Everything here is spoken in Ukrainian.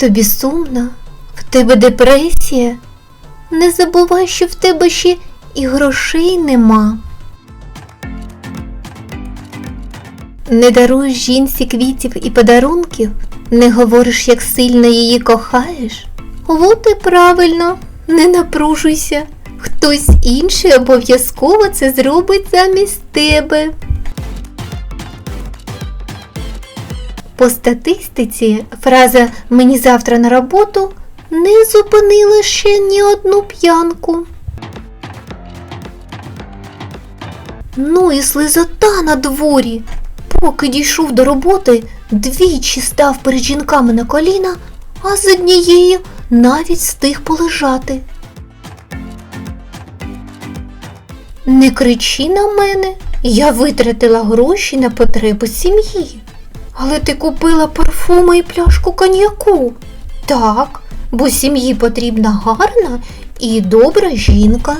Тобі сумно, в тебе депресія. Не забувай, що в тебе ще і грошей нема. Не даруєш жінці квітів і подарунків, не говориш, як сильно її кохаєш. От і правильно, не напружуйся. Хтось інший обов'язково це зробить замість тебе. По статистиці фраза Мені завтра на роботу не зупинила ще ні одну п'янку. Ну і слизота на дворі. Поки дійшов до роботи, двічі став перед жінками на коліна, а з однією навіть встиг полежати. Не кричи на мене, я витратила гроші на потреби сім'ї. Але ти купила парфуми і пляшку коньяку. Так, бо сім'ї потрібна гарна і добра жінка.